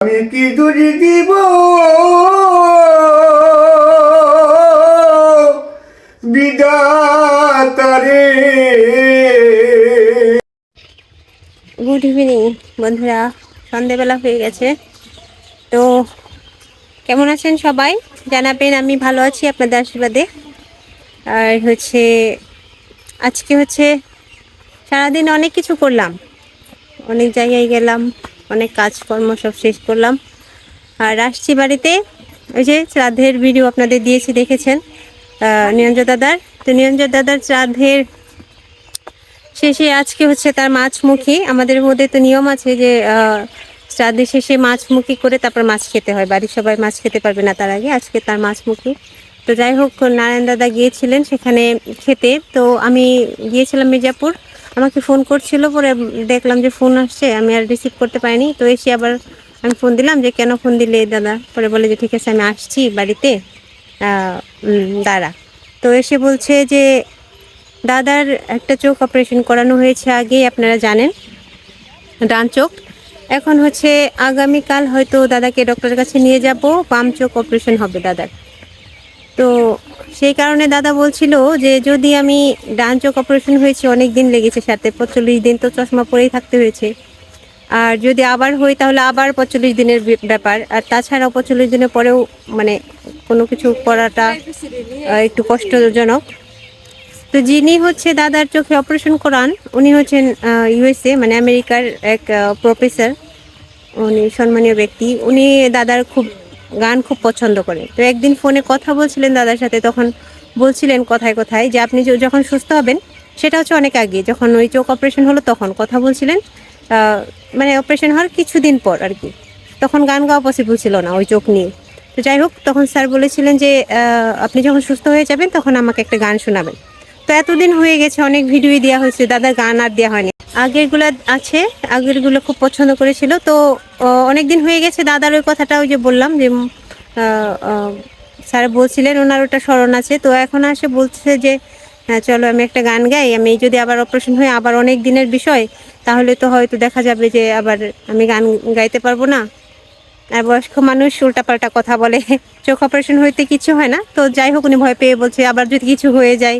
আমি কি দূরে দিব? বিদাতারে গুড ইভিনিং বন্ধুরা। সন্ধেবেলা হয়ে গেছে। তো কেমন আছেন সবাই? জানাবেন, আমি ভালো আছি আপনাদের আশীর্বাদে। আর হচ্ছে, আজকে হচ্ছে সারাদিন অনেক কিছু করলাম। অনেক জায়গায় গেলাম অনেক কাজকর্ম সব শেষ করলাম। আর আসছি বাড়িতে। ওই যে শ্রাদ্ধের ভিডিও আপনাদের দিয়েছি, দেখেছেন? নিরঞ্জন দাদার। তো নিরঞ্জন দাদার শ্রাদ্ধের শেষে আজকে হচ্ছে তার মাছমুখী। আমাদের মধ্যে তো নিয়ম আছে যে শ্রাদ্ধের শেষে মাছমুখী করে তারপর মাছ খেতে হয়। বাড়ির সবাই মাছ খেতে পারবে না তার আগে, আজকে তার মাছমুখী। তো যাই হোক, নারায়ণ দাদা গিয়েছিলেন সেখানে খেতে। তো আমি গিয়েছিলাম মির্জাপুর। আমাকে ফোন করছিল, পরে দেখলাম যে ফোন আসছে, আমি আর রিসিভ করতে পারিনি। তো এসে আবার আমি ফোন দিলাম যে, কেন ফোন দিলে দাদা? পরে বলে যে, ঠিক আছে, আমি আসছি বাড়িতে। দাঁড়া। তো এসে বলছে যে, দাদার একটা চোখ অপারেশন করানো হয়েছে আগেই, আপনারা জানেন, ডান চোখ। এখন হচ্ছে আগামীকাল হয়তো দাদাকে ডক্টরের কাছে নিয়ে যাব, বাম চোখ অপারেশন হবে দাদার। তো সেই কারণে দাদা বলছিল যে যদি আমি ডান চোখ অপারেশন হয়েছে অনেক দিন লেগেছে সাথে পঁচল্লিশ দিন তো চশমা পরেই থাকতে হয়েছে। আর যদি আবার হই তাহলে আবার পঁচল্লিশ দিনের ব্যাপার। আর তাছাড়াও পঁচল্লিশ দিনের পরেও মানে কোনো কিছু করাটা একটু কষ্টজনক। তো যিনি হচ্ছে দাদার চোখে অপারেশন করান, উনি হচ্ছেন ইউএসএ মানে আমেরিকার এক প্রফেসর উনি সম্মানীয় ব্যক্তি। উনি দাদার খুব গান খুব পছন্দ করে তো একদিন ফোনে কথা বলছিলেন দাদার সাথে, তখন বলছিলেন কথায় কথায় যে, আপনি যখন সুস্থ হবেন, সেটা হচ্ছে অনেক আগে। যখন ওই চোখ অপারেশন হলো তখন। কথা বলছিলেন মানে অপারেশন হওয়ার কিছুদিন পর আর কি। তখন গান গাওয়া পসিবল ছিল না ওই চোখ নিয়ে। তো যাই হোক, তখন স্যার বলেছিলেন যে আপনি যখন সুস্থ হয়ে যাবেন, তখন আমাকে একটা গান শোনাবেন। তো এতদিন হয়ে গেছে, অনেক ভিডিও দেওয়া হয়েছে, দাদার গান আর দেওয়া হয়নি। আগেরগুলো আছে, আগেরগুলো খুব পছন্দ করেছিল, তো অনেক দিন হয়ে গেছে, দাদার ওই কথাটা ওই যে বললাম যে স্যার বলছিলেন, ওনার ওটা স্মরণ আছে, তো এখন আসে বলছে যে হ্যাঁ চলো আমি একটা গান গাই, আমি যদি আবার অপারেশন হয়ে আবার অনেক দিনের বিষয়, তাহলে তো হয়তো দেখা যাবে যে আবার আমি গান গাইতে পারব না। বয়স্ক মানুষ উল্টাপাল্টা কথা বলে। চোখ অপারেশন হইতে কিছু হয় না। তো যাই হোক, উনি ভয় পেয়ে বলছে, আবার যদি কিছু হয়ে যায়,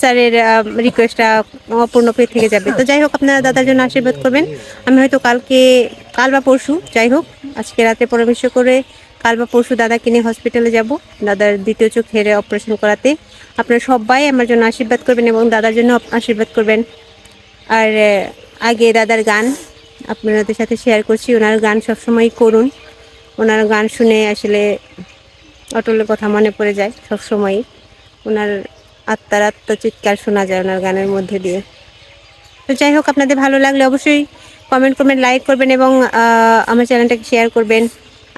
স্যারের রিকোয়েস্টটা অপূর্ণ পেয়ে থেকে যাবে। তো যাই হোক, আপনারা দাদার জন্য আশীর্বাদ করবেন। আমি হয়তো কালকে, কাল বা পরশু, যাই হোক, আজকে রাতে পরামর্শ করে কাল বা পরশু দাদাকে নিয়ে হসপিটালে যাব, দাদার দ্বিতীয় চোখের অপারেশন করাতে। আপনারা সবাই আমার জন্য আশীর্বাদ করবেন এবং দাদার জন্য আশীর্বাদ করবেন। আর আগে দাদার গান আপনাদের সাথে শেয়ার করছি। ওনার গান সবসময় করুন। ওনার গান শুনে আসলে অটলের কথা মনে পড়ে যায় সবসময়ই। ওনার আত্মার আত্মচিৎকার শোনা যায় ওনার গানের মধ্যে দিয়ে। তো যাই হোক, আপনাদের ভালো লাগলে অবশ্যই কমেন্ট করবেন লাইক করবেন এবং আমার চ্যানেলটাকে শেয়ার করবেন।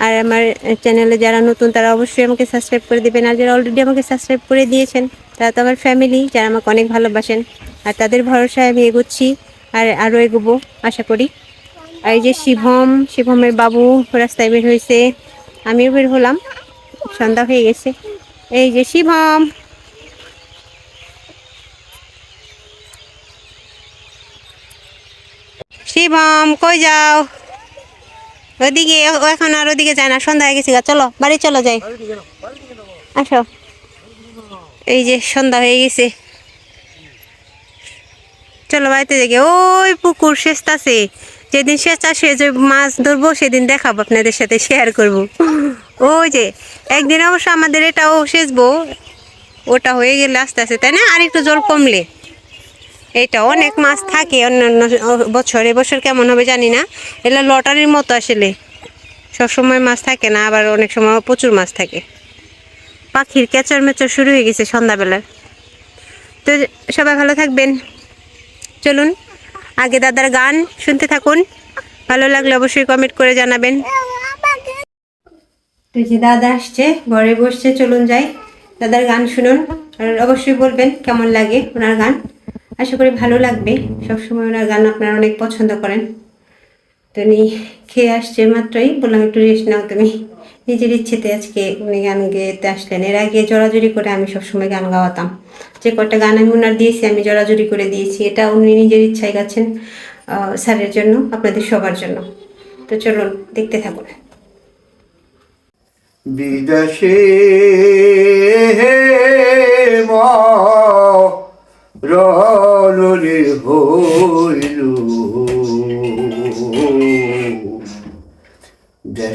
আর আমার চ্যানেলে যারা নতুন, তারা অবশ্যই আমাকে সাবস্ক্রাইব করে দেবেন। আর যারা অলরেডি আমাকে সাবস্ক্রাইব করে দিয়েছেন, তারা তো আমার ফ্যামিলি যারা আমাকে অনেক ভালোবাসেন। আর তাদের ভরসায় আমি এগোচ্ছি, আর আরও এগোবো, আশা করি। এই যে শিবম, শিবমের বাবু রাস্তায় বের হয়েছে। আমিও বের হলাম। সন্ধ্যা হয়ে গেছে। এই যে শিবম। শিবম, কই যাও? ওদিকে এখন আর ওদিকে যায় না, সন্ধ্যা হয়ে গেছে। চলো, বাড়ি চলো যাই। আসো। এই যে সন্ধ্যা হয়ে গেছে। চলো বাড়িতে দেখে ওই পুকুর শেষ শেষতাছে যেদিন শেষ আসে যে মাছ ধরবো সেদিন দেখাবো আপনাদের সাথে শেয়ার করব। ওই যে একদিন অবশ্য আমাদের এটাও সেচবো ওটা হয়ে গেলে আস্তে আস্তে তাই না? আর একটু জল কমলে। এটা অনেক মাছ থাকে অন্যান্য বছর এবছর কেমন হবে জানি না। এগুলো লটারির মতো আসলে। সবসময় মাছ থাকে না আবার অনেক সময় প্রচুর মাছ থাকে। পাখির ক্যাচর মেচর শুরু হয়ে গেছে সন্ধ্যাবেলার। তো সবাই ভালো থাকবেন। চলুন। আগে দাদার গান শুনতে থাকুন। ভালো লাগলে অবশ্যই কমেন্ট করে জানাবেন। দাদা আসছে, ঘরে বসছে, চলুন যাই। দাদার গান শুনুন। আর অবশ্যই বলবেন কেমন লাগে ওনার গান। আশা করি ভালো লাগবে। সবসময় ওনার গান আপনারা অনেক পছন্দ করেন। তো খেয়ে আসছে মাত্রই। বললাম একটু রেস্ট নাও তুমি। নিজের ইচ্ছেতে আজকে উনি গান গেতে আসলেন। এর আগে জোরাজুরি করে আমি সবসময় গান গাওয়াতাম। যে কটা গান আমি ওনার দিয়েছি, আমি জোরাজুরি করে দিয়েছি। এটা উনি নিজের ইচ্ছায় গাচ্ছেন স্যারের জন্য, আপনাদের সবার জন্য। তো চলুন, দেখতে থাকুন। বিদেশে রণরে হইল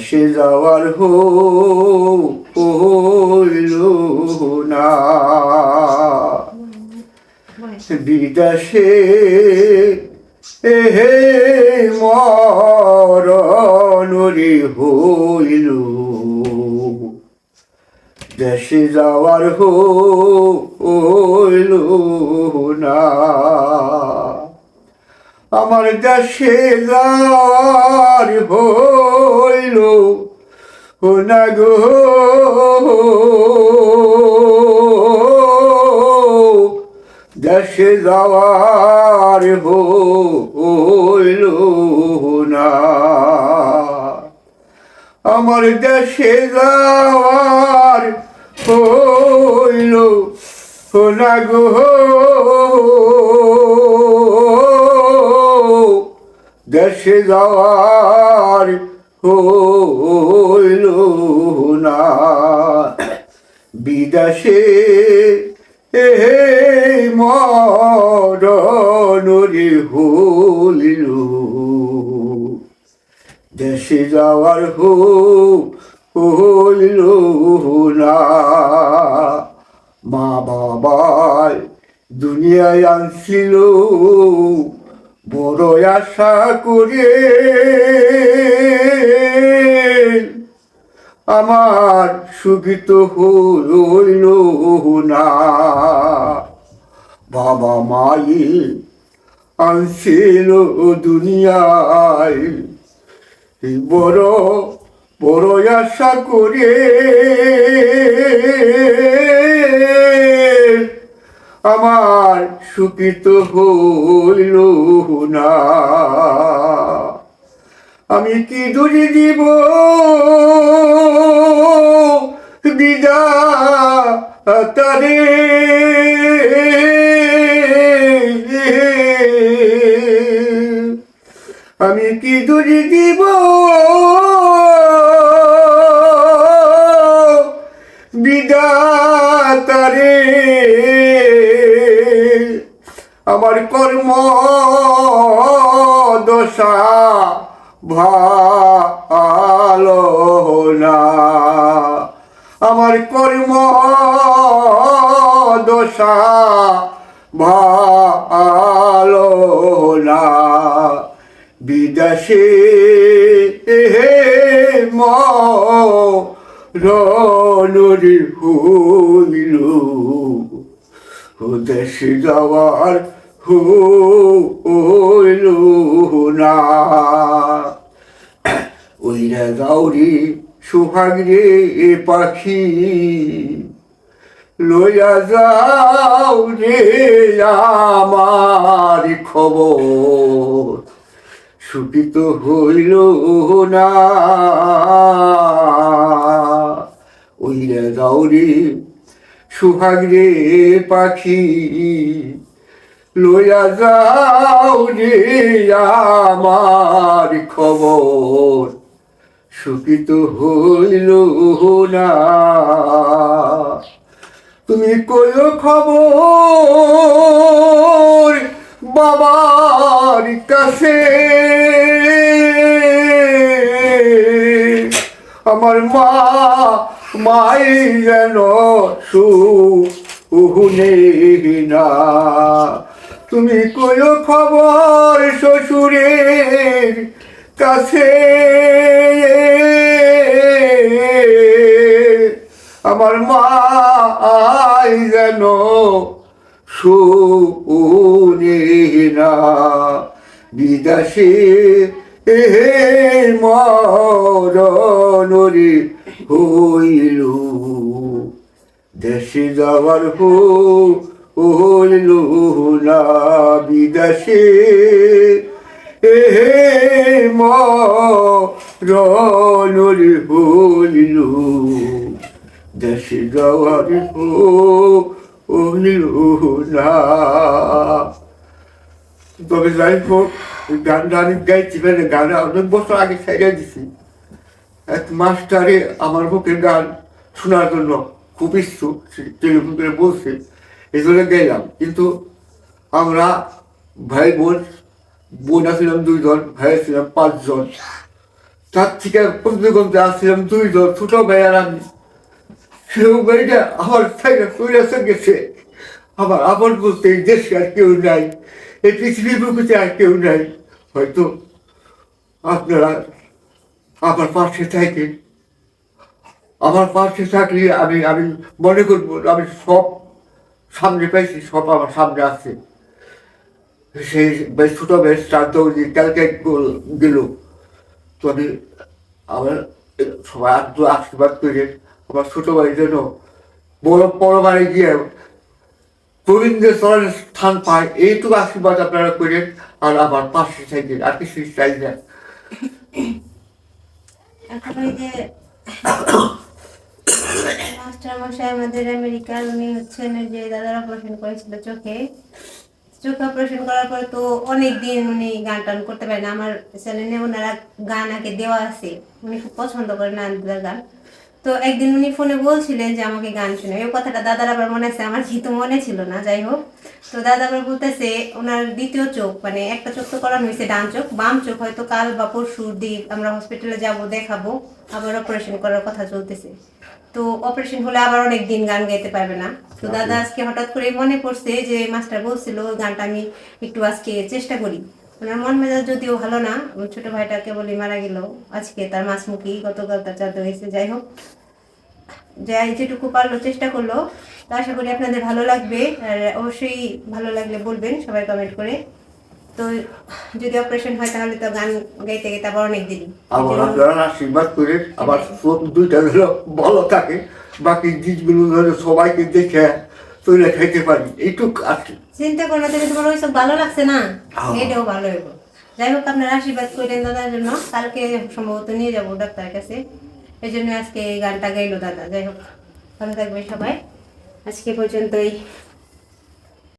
দেশে যাওয়ার হইল না। বিদেশে হে মরণরে হইল। দেশে যাওয়ার হইল না। আমার দেশে যাওয়ার হইল না গো। দেশে যাওয়ার হইল না। আমার দেশে যাওয়ার হইল না গো। দেশে যাওয়ার হইল না। বিদেশে এ মরণরে হইল। দেশে যাওয়ার হইল না। মা বাবাই দুনিয়ায় আনছিল বড় আশা করে আমার সুখিত হইল না। বাবা মাই আনছিল দুনিয়ায়। বড় বড় আশা করে আমার সুখিত হইল না। আমি কি দূরে দিব? বিদা তারে। আমি কি দূরে দিব? বিদাতারে আমার কর্ম দশা ভালো না। আমার কর্ম দশা ভালো না। বিদেশে হে মরণরি হইল। দেশে যাওয়ার হইল না ওইরা গাউরি সোহাগ রে পাখি, লইয়া যাও রে আমার খবর। সুখিত হইল না ওইরা গাউরি সোহাগ পাখি লইয়া যাও আমার খবর। সুখিত হইল না। তুমি কইও খবর বাবার কাছে। আমার মা মাই যেন সুহুনে না। তুমি কইও খবর শ্বশুরের কাছে। আমার মা যেন শুনে না। বিদাসে এ মরণরে হইল। দেশে যাওয়ার হো হইল না বিদেশে এ মরণরে হইল দেশে যাওয়ার হইল না। তবে যাই হোক গান গান গাইছি মানে গান অনেক বছর আগে ছেড়ে দিছি। এক মাস্টারে আমার বুকের গান শোনার জন্য খুব ইচ্ছুক, সে টেলিফোন করে বলছে জন্য গেলাম। কিন্তু আমরা ভাই বোন বোন আসছিলাম দুইজন, ভাই ছিলাম পাঁচজন। তার থেকে কমতে আসছিলাম দুইজন, ছোট ভাই আর আমি। সেও ভাইটা আমার সাইডে চলে আসে গেছে। আমার আপন বলতে এই দেশে আর কেউ নাই, এই পৃথিবীর বুকে আর কেউ নাই। হয়তো আপনারা আমার পাশে থাকে আমার পাশে থাকলে আমি আমি মনে করব আমি সব সামনে পেয়েছি সব আমার সামনে আছে। সেই বেশ ছোট বেশ শ্রাদ্ধ কালকে গেল তো আমি আমার সবাই আত্ম আশীর্বাদ করে আমার ছোট ভাই যেন বড় বড় বাড়ি গিয়ে গোবিন্দের চরণের স্থান পায় এইটুকু আশীর্বাদ আপনারা করেন আর আমার পাশে থাকেন আর কিছু চাই না। এখন যে মাস্টার মশাই আমাদের আমেরিকার উনি হচ্ছেন যে দাদার অপারেশন করেছিল চোখে। চোখে অপারেশন করার পর তো অনেক দিন উনি গান টান করতে পারে না। আমার চ্যানেলে ওনারা গান আগে দেওয়া আছে। উনি খুব পছন্দ করেন আনন্দার গান। তো একদিন উনি ফোনে বলছিলেন যে আমাকে গান শুনে। এই কথাটা দাদার আবার মনে আছে? আমার যেহেতু মনে ছিল না, যাই হোক। তো দাদা আবার বলতেছে, ওনার দ্বিতীয় চোখ মানে একটা চোখ তো করানো হয়েছে, ডান চোখ। বাম চোখ হয়তো কাল বা পরশুর দিক আমরা হসপিটালে যাব, দেখাবো। আবার অপারেশন করার কথা চলতেছে। তো অপারেশন হলে আবার অনেক দিন গান গাইতে পারবে না। তো দাদা আজকে হঠাৎ করে মনে পড়ছে যে মাস্টার বলছিল গানটা আমি একটু আজকে চেষ্টা করি। ওনার মন মেজাজ যদিও ভালো না ছোট ভাইটা কেবলই মারা গেল। আজকে তার মাসমুখী গতকাল তার চাঁদ হয়েছে যাই হোক। যাই যেটুকু পারল চেষ্টা করল। তো আশা করি আপনাদের ভালো লাগবে। আর অবশ্যই ভালো লাগলে বলবেন সবাই কমেন্ট করে। তো যদি অপারেশন হয় তাহলে তো গান গাইতে গাইতে আবার অনেক দিন আমার আপনারা আশীর্বাদ করে চোখ দুইটা যেন ভালো থাকে বাকি জিনিসগুলো যেন সবাইকে দেখে তৈরি খাইতে পারি এইটুক আছে চিন্তা করো না তুমি তোমার ওইসব ভালো লাগছে না। এটাও ভালো হইব। যাই হোক আপনার আশীর্বাদ করেন দাদার জন্য। কালকে সম্ভবত নিয়ে যাব ডাক্তারের কাছে। এই জন্য আজকে এই গানটা গাইলো দাদা। যাই হোক ভালো থাকবে সবাই। আজকে পর্যন্তই।